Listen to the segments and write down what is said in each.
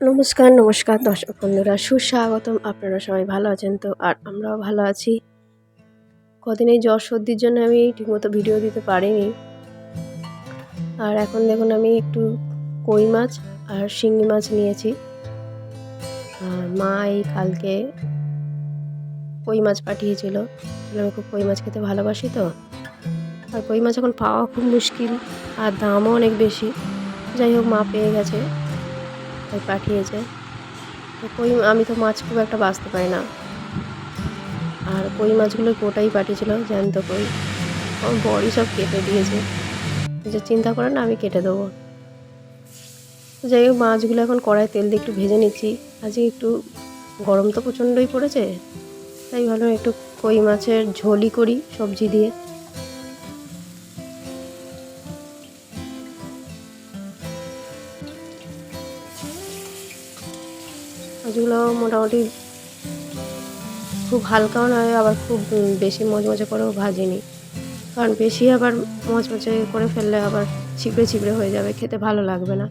নমস্কার নমস্কার দর্শক বন্ধুরা, সুস্বাগতম। আপনারা সবাই ভালো আছেন তো? আর আমরাও ভালো আছি। কদিন এই জ্বর সর্দির জন্য আমি ঠিকমতো ভিডিও দিতে পারিনি। আর এখন দেখুন আমি একটু কই মাছ আর শিঙি মাছ নিয়েছি। আর মা এই কালকে কই মাছ পাঠিয়েছিল। আমি খুব কই মাছ খেতে ভালোবাসি তো? আর কই মাছ এখন পাওয়া খুব মুশকিল, আর দামও অনেক বেশি। যাই হোক, মা পেয়ে গেছে। তাই পাঠিয়েছে তো কই, আমি তো মাছ খুব একটা বাঁচতে পারি না। আর কই মাছগুলো গোটাই পাঠিয়েছিল জ্যান্ত কই? আমার বড়ি সব কেটে দিয়েছে। যে চিন্তা করেন আমি কেটে দেবো। তো যাই হোক, মাছগুলো এখন কড়াই তেল দিয়ে একটু ভেজে নিচ্ছি। আজকে একটু গরম তো প্রচণ্ডই পড়েছে। তাই ভাবলাম একটু কই মাছের ঝোলই করি, সবজি দিয়ে। মাছগুলো মোটামুটি খুব হালকাও নয়, আবার খুব বেশি মচমচে করেও ভাজিনি। কারণ বেশি আবার মচমচে করে ফেললে আবার ছিপড়ে ছিপড়ে হয়ে যাবে, খেতে ভালো লাগবে না।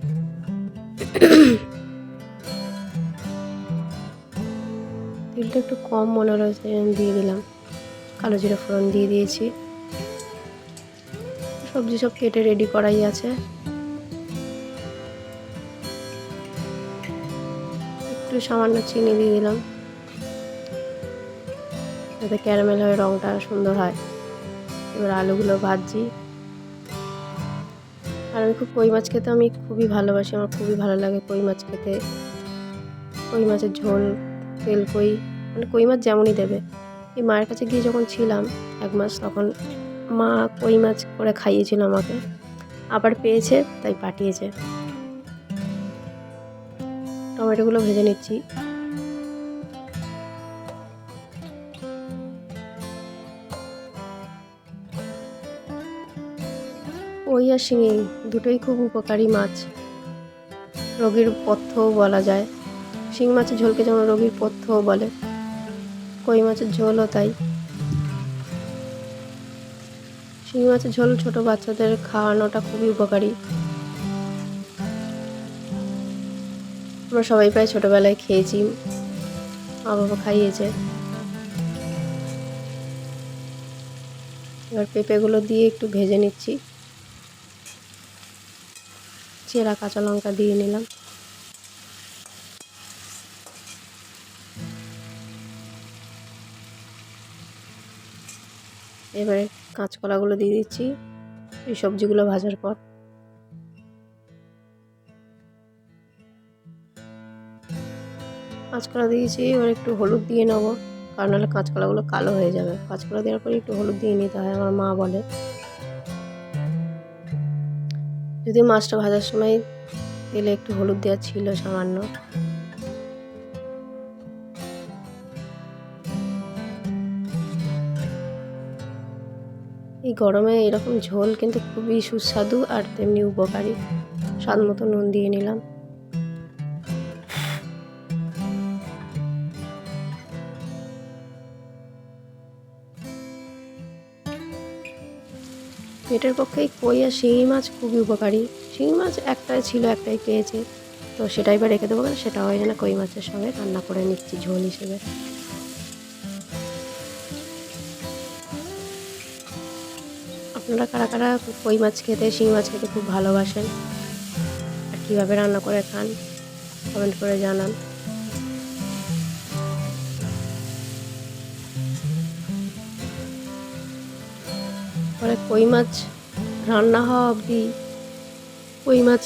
তেলটা একটু কম মনে হলো দিয়ে দিলাম। কালো জিরে ফোড়ন দিয়ে দিয়েছি। সবজি সব কেটে রেডি করাই আছে। একটু সামান্য চিনি দিয়ে দিলাম। যাতে ক্যারামেল হয়ে রঙটা সুন্দর হয়। এবার আলুগুলো ভাজছি। আর আমি খুব কই মাছ খেতে, আমি খুবই ভালোবাসি। আমার খুবই ভালো লাগে কই মাছ খেতে। কই মাছের ঝোল, তেল কই মানে কই মাছ যেমনই দেবে। এই মায়ের কাছে গিয়ে যখন ছিলাম এক মাস, তখন মা কই মাছ করে খাইয়েছিল আমাকে। আবার পেয়েছে, তাই পাঠিয়েছে। টমেটোগুলো ভেজে নিচ্ছি। ওই আর শিঙি, দুটোই খুব উপকারী মাছ। রোগীর পথ্যও বলা যায়। শিং মাছের ঝোলকে যেমন রোগীর পথ্যও বলে। কই মাছের ঝোলও তাই। শিঙি মাছের ঝোল ছোট বাচ্চাদের খাওয়ানোটা খুবই উপকারী। আমরা সবাই প্রায় ছোটোবেলায় খেয়েছি। মা বাবা খাইয়েছে। এবার পেঁপেগুলো দিয়ে একটু ভেজে নিচ্ছি। চেরা কাঁচা লঙ্কা দিয়ে নিলাম। এবারে কাঁচকলাগুলো দিয়ে দিচ্ছি এই সবজিগুলো ভাজার পর। কাঁচকলা দিয়েছি, এবার একটু হলুদ দিয়ে নেব। কারণ নাহলে কাঁচকলাগুলো কালো হয়ে যাবে। কাঁচকলা দেওয়ার পরে একটু হলুদ দিয়ে নিতে হয়, আমার মা বলে। যদি মাছটা ভাজার সময় তেলে একটু হলুদ দেওয়া ছিল সামান্য। এই গরমে এরকম ঝোল কিন্তু খুবই সুস্বাদু আর তেমনি উপকারী। স্বাদ মতো নুন দিয়ে নিলাম। পেটের পক্ষে কই আর শিঙি মাছ খুবই উপকারী। শিঙি মাছ একটাই ছিল, একটাই পেয়েছে। তো সেটাই বা রেখে দেবো সেটা হয় না কই মাছের সঙ্গে। রান্না করে নিচ্ছি ঝোল হিসেবে। আপনারা কারা কারা কই মাছ খেতে, শিঙি মাছ খেতে খুব ভালোবাসেন, আর কীভাবে রান্না করে খান কমেন্ট করে জানান। পরে কই মাছ রান্না হওয়া অবধি কই মাছ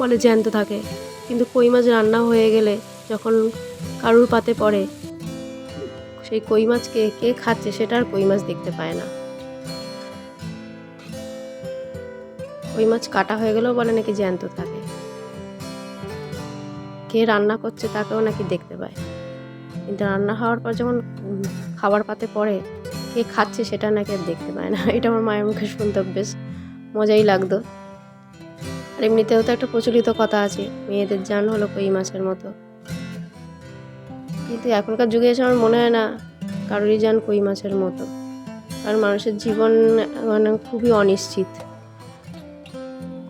বলে জ্যান্ত থাকে। কিন্তু কই মাছ রান্না হয়ে গেলে যখন কারুর পাতে পড়ে, সেই কই মাছকে কে খাচ্ছে সেটা আর কই মাছ দেখতে পায় না। কই মাছ কাটা হয়ে গেলেও বলে নাকি জ্যান্ত থাকে। কে রান্না করছে তাকেও নাকি দেখতে পায়। কিন্তু রান্না হওয়ার পর যখন খাবার পাতে পড়ে কে খাচ্ছে সেটা নাকি আর দেখতে পায় না। এটা আমার মায়ের মুখে শুনতে বেশ মজাই লাগতো। আর এমনিতেও তো একটা প্রচলিত কথা আছে, মেয়েদের জান হলো কই মাছের মতো। কিন্তু এখনকার যুগে এসে আমার মনে হয় না কারোরই জান কই মাছের মতো। কারণ মানুষের জীবন মানে খুবই অনিশ্চিত।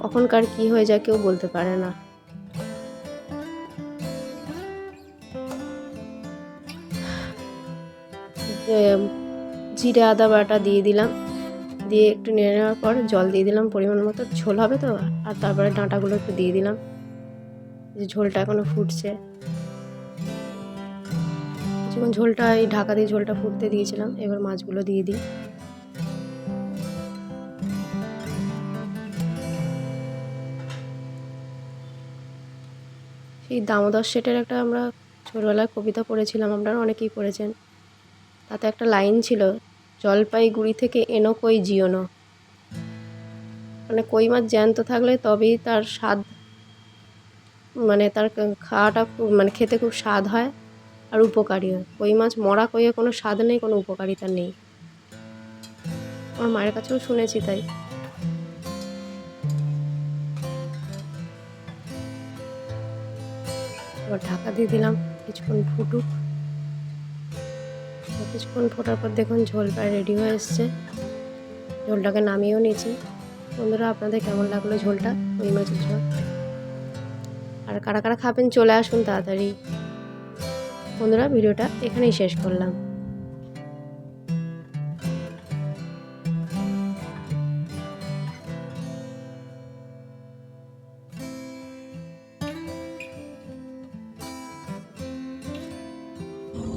কখনকার কি কী হয়ে যায় কেউ বলতে পারে না। যে জিরে, আদা বাটা দিয়ে দিলাম। দিয়ে একটু নেড়ে নেওয়ার পর জল দিয়ে দিলাম পরিমাণ মতো। ঝোল হবে তো? আর তারপরে ডাঁটাগুলো একটু দিয়ে দিলাম। যে ঝোলটা এখনও ফুটছে। যখন ঝোলটা, এই ঢাকা দিয়ে ঝোলটা ফুটতে দিয়েছিলাম। এবার মাছগুলো দিয়ে দিই। সেই দামোদর সেটের একটা আমরা ছোটবেলায় কবিতা পড়েছিলাম। আপনারা অনেকেই পড়েছেন। তাতে একটা লাইন ছিল জলপাইগুড়ি থেকে এনো কই জিওনো মানে কই মাছ জ্যান্ত থাকলে তবেই তার স্বাদ মানে তার খাওয়াটা খুব মানে খেতে খুব স্বাদ হয় আর উপকারী হয়। কই মাছ মরা কইয়ে কোনো স্বাদ নেই, কোনো উপকারিতা নেই। আমার মায়ের কাছেও শুনেছি তাই। ঢাকা দিয়ে দিলাম কিছুক্ষণ ফুটুক। কিছুক্ষণ ফোটার পর দেখুন ঝোল প্রায় রেডি হয়ে এসছে। ঝোলটাকে নামিয়েও নিয়েছি। বন্ধুরা, আপনাদের কেমন লাগল ঝোলটা? ওই মাছের ঝোল। আর কারা কারা খাবেন চলে আসুন তাড়াতাড়ি। বন্ধুরা, ভিডিওটা এখানেই শেষ করলাম।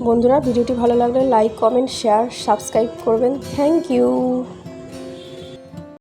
বন্ধুরা ভিডিওটি ভালো লাগলে লাইক কমেন্ট শেয়ার সাবস্ক্রাইব করবেন। Thank you